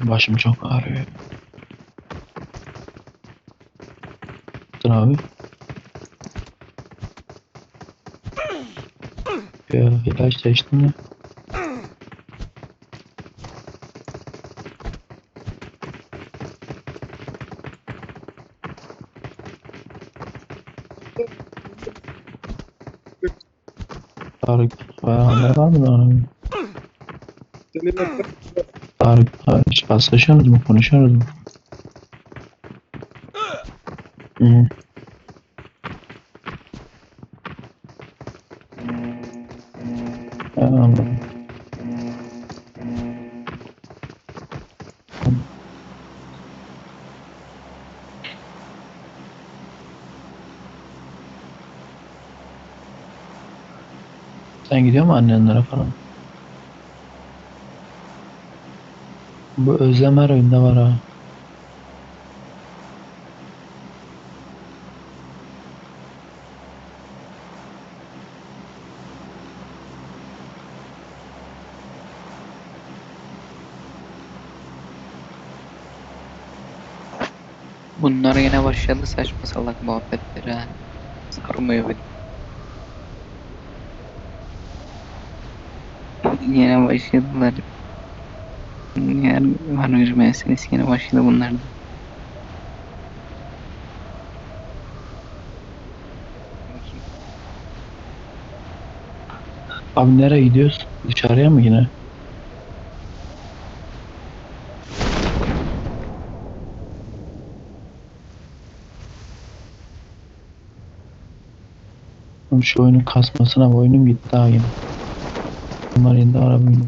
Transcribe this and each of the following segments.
Başım çok ağrıyor. Dur abi. Ya ilaç seçtim ya. Ha, ne var mı lan? Seninle Tarık, ha, Sen gidiyor mu annenlere falan? Bu özlem her oyunda var ha. Bunlar yine başladı saçma salak muhabbetleri ha. Sarmıyor beni. Yine başladılar. Yani var meselesi yine başladı bunlar da. Abi nereye gidiyoruz? Dışarıya mı yine? Şu oyunun kasmasına oyunum gitti daha yine. Bunlar indi araba indi.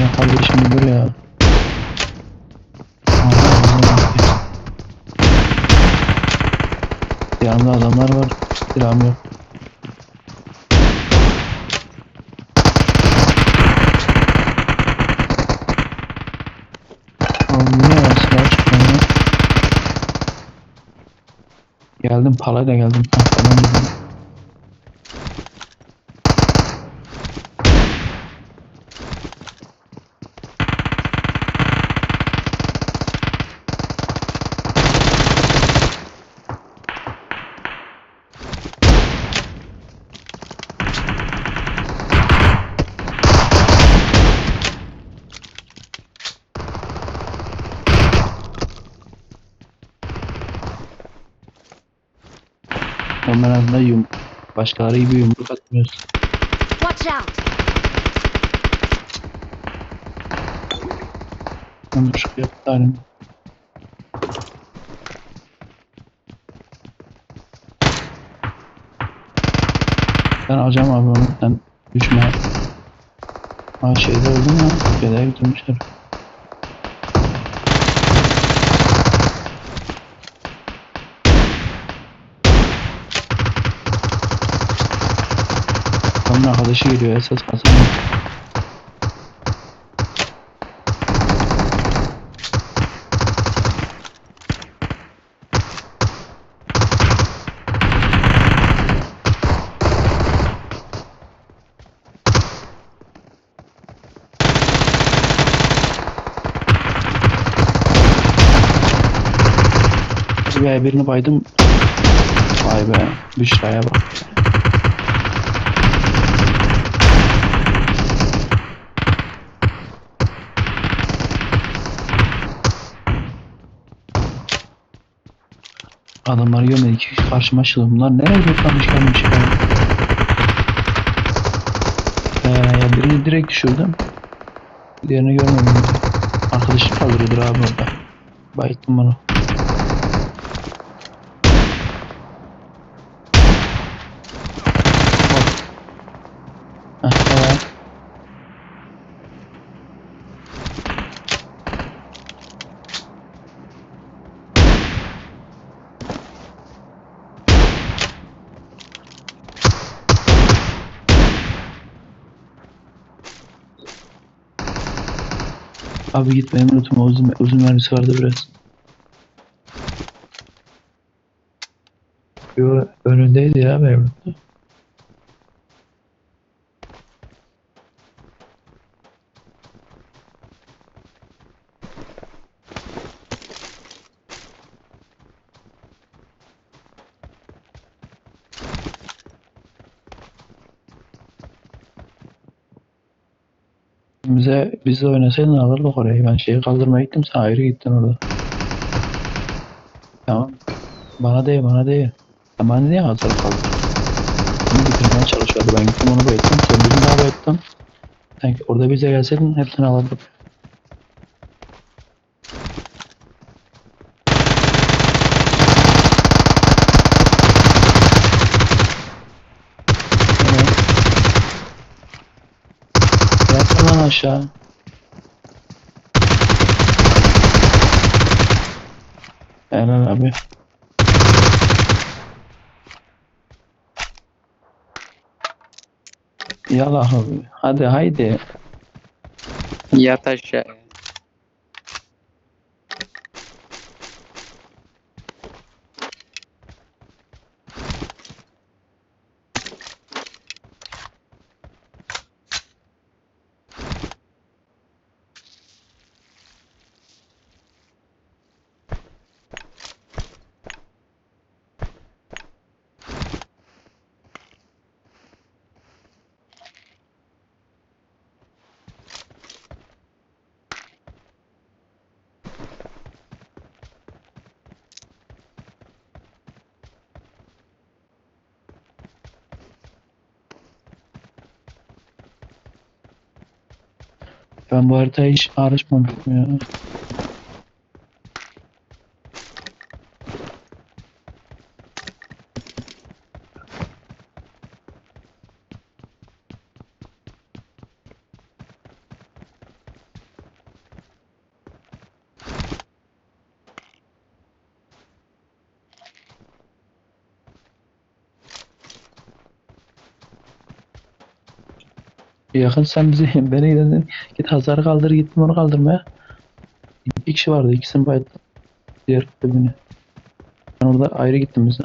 Ya kardeşim dur ya. Yanımda adamlar var. Silahım yok. Geldim palayla geldim. Ha, tamam Ama en azından yum başkaları gibi yumruk atmıyorsun. Watch out! Ben şu yaptım. Ben alacağım abi onu. Sen düşme. Ha şeyde öldüm ya. Fedaya götürmüşler. Onun arkadaşı geliyor esas. Be birini baydım. Vay be. Büşra'ya bak. Adamları görmedik. Kişi karşıma açıldı. Bunlar nereye toplamış gelmiş ya? Ee, ya birini direkt düşürdüm. Diğerini görmedim. Arkadaşı kaldırıyordur abi orada. Bayıttım bunu. Heh, evet. Abi git benim unutma uzun, uzun mermisi vardı biraz. Yo önündeydi ya benim. Bize bizi oynasaydın alırdık orayı. Ben şeyi kaldırmaya gittim sen ayrı gittin orada. Tamam. Bana değil bana değil. Bana niye hazır kaldın? Onu bitirmeye çalışıyordu. Ben gittim onu bayılttım. Sen birini daha bayılttın. Sanki orada bize gelseydin hepsini alırdık. Yat lan aşağı. Helal abi. Yala abi. Hadi haydi. Yat aşağı. Ben bu haritayı hiç araşmamıştım ya. Yakın sen bizi beni gidin git hasarı kaldır gittim onu kaldırmaya. İki kişi vardı ikisini bayılttım. Diğer beni. Ben orada ayrı gittim bize.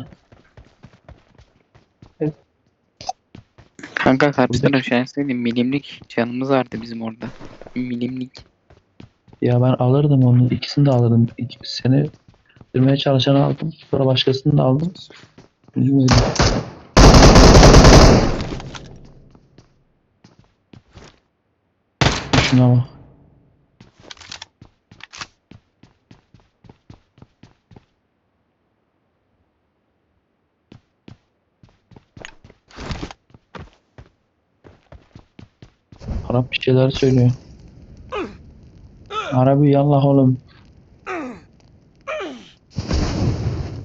Kanka karşı Buradaki- taraf şanslıydın. Milimlik canımız vardı bizim orada. Milimlik. Ya ben alırdım onu. ikisini de alırdım. İki, seni çalışanı aldım. Sonra başkasını da aldım. Üzülmedim. Şuna bak. Arap bir şeyler söylüyor. Arabi yallah oğlum.